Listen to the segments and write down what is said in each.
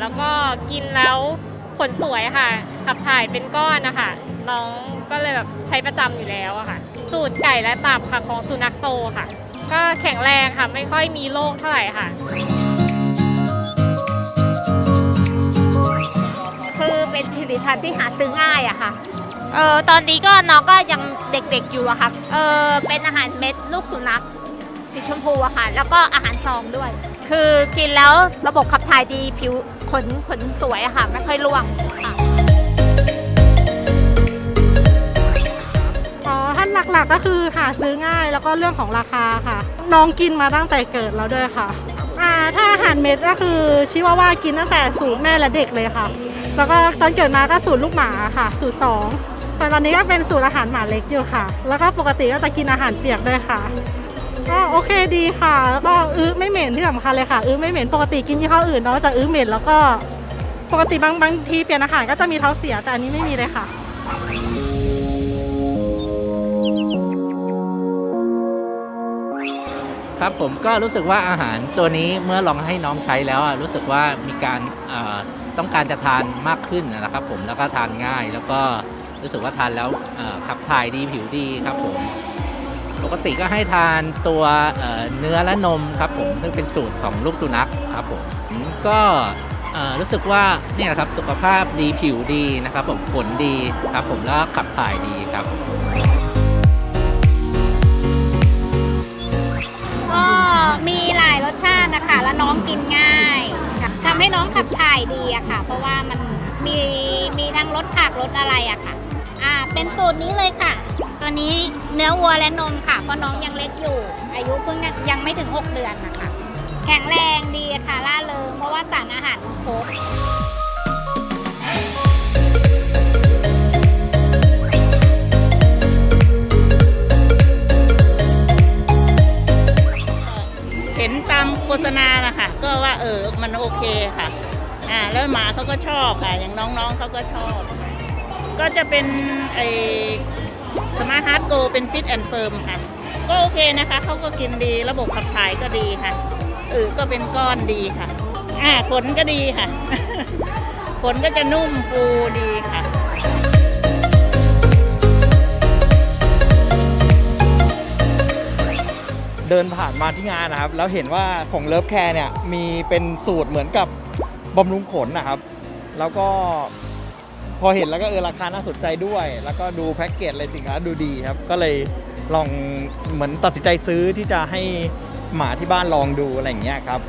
แล้วก็กินแล้วขนสวยค่ะ ขับถ่ายเป็นก้อนนะคะน้องก็เลยแบบใช้ประจำอยู่แล้วอะค่ะ สูตรไก่และตับค่ะของสุนัขโตค่ะ ก็แข็งแรงค่ะไม่ค่อยมีโรคเท่าไหร่ค่ะ คือเป็นผลิตภัณฑ์ที่หาซื้อง่ายอะค่ะเออตอนนี้ก็น้องก็ยังเด็กๆอยู่อะค่ะเออเป็นอาหารเม็ดลูกสุนัข สีชมพูอะค่ะ แล้วก็อาหารซองด้วย คือกินแล้วระบบขับถ่ายดีผิวขนขนสวยอะค่ะ ไม่ค่อยร่วงค่ะอ๋อท่านหลักๆก็คือหาซื้อง่ายแล้วก็เรื่องของราคาค่ะ น้องกินมาตั้งแต่เกิดแล้วด้วยค่ะอ่าถ้าอาหารเม็ดก็คือชิว่าว่ากินตั้งแต่สูตรแม่และเด็กเลยค่ะ แล้วก็ตอนเกิดมาก็สูตรลูกหมาค่ะ สูตรสองแต่ตอนนี้ก็เป็นสูตรอาหารหมาเล็กอยู่ค่ะ แล้วก็ปกติก็จะกินอาหารเปียกด้วยค่ะ ก็โอเคดีค่ะ แล้วก็อื้อไม่เหม็นที่สำคัญเลยค่ะอื้อไม่เหม็นปกติกินยี่ห้ออื่นเนาะจะอื้อเหม็นแล้วก็ปกติบางบางทีเปลี่ยนอาหารก็จะมีท้องเสียแต่อันนี้ไม่มีเลยค่ะครับผมก็รู้สึกว่าอาหารตัวนี้เมื่อลองให้น้องใช้แล้วอะรู้สึกว่ามีการเอ่อต้องการจะทานมากขึ้นนะครับผมแล้วก็ทานง่ายแล้วก็รู้สึกว่าทานแล้วเอ่อขับถ่ายดีผิวดีครับผม ปกติก็ให้ทานตัวเเนื้อและนมครับผมซึ่งเป็นสูตรของลูกตุนักครับผมก็รู้สึกว่าเนี่ยนะครับสุขภาพดีผิวดีนะครับผมขนดีครับผมแล้วขับถ่ายดีครับก็มีหลายรสชาตินะคะแล้วน้องกินง่ายทำให้น้องขับถ่ายดีอะค่ะ เพราะว่ามันมีมีทั้งรสผักรสอะไรอะค่ะ เป็นสูตรนี้เลยค่ะ ตัวนี้เนื้อวัวและนมค่ะ เพราะน้องยังเล็กอยู่ อายุเพิ่งยังไม่ถึง 6 เดือนนะคะ แข็งแรงดีค่ะล่าเริงเพราะว่าสารอาหารครบเห็นตามโฆษณานะค่ะ ก็ว่าเออ มันโอเคค่ะ อ่า แล้วหมาเขาก็ชอบค่ะ อย่างน้องๆเขาก็ชอบ ก็จะเป็นไอสมาร์ทฮาร์ดโกเป็นฟิตแอนด์เฟิร์มค่ะ ก็โอเคนะคะ เขาก็กินดีระบบขับถ่ายก็ดีค่ะเออก็เป็นก้อนดีค่ะ อ่าขนก็ดีค่ะ ขนก็จะนุ่มฟูดีค่ะเดินผ่านมาที่งานนะครับ แล้วเห็นว่าของเลิฟแคร์เนี่ยมีเป็นสูตรเหมือนกับบำรุงขนนะครับ แล้วก็ พอเห็นแล้วก็เออราคาน่าสนใจด้วย แล้วก็ดูแพ็กเกจอะไรสินค้าดูดีครับ ก็เลยลองเหมือนตัดสินใจซื้อที่จะให้หมาที่บ้านลองดูอะไรอย่างเงี้ยครับ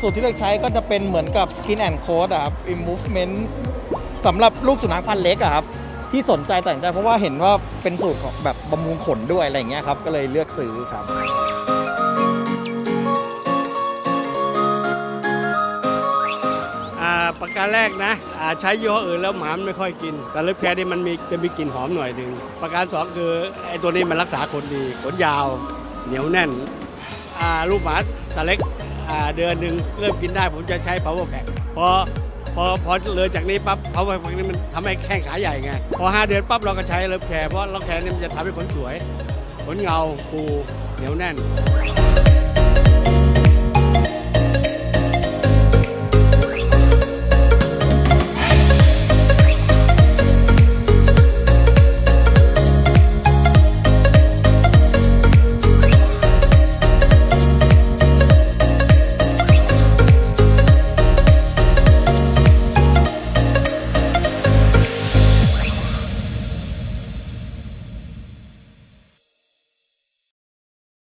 สูตรที่เลือกใช้ก็จะเป็นเหมือนกับ Skin and Coat อะครับ Improvement สำหรับลูกสุนัขพันธุ์เล็กอะครับที่สนใจแตัดสินใจเพราะว่าเห็นว่าเป็นสูตรของแบบบำรุงขนด้วยอะไรอย่างเงี้ยครับ ก็เลยเลือกซื้อครับ อาประการแรกนะอ่าใช้ยี่ห้ออื่นแล้วหมามันไม่ค่อยกิน แต่เล็บแคร์นี่มันมีจะมีกลิ่นหอมหน่อยหนึ่งประการสองคือไอ้ตัวนี้มันรักษาขนดีขนยาว เหนียวแน่นอ่าลูกหมาตาเล็กอ่าเดือนหนึ่งเริ่มกินได้ผมจะใช้ power pack พอพอพอเลยจากนี้ปั๊บ power pack นี่มันทำให้แข้งขาใหญ่ไง พอ 5 เดือนปั๊บเราก็ใช้เล็บแคร์เพราะเล็บแคร์นี่มันจะทำให้ขนสวยขนเงาฟูเหนียวแน่น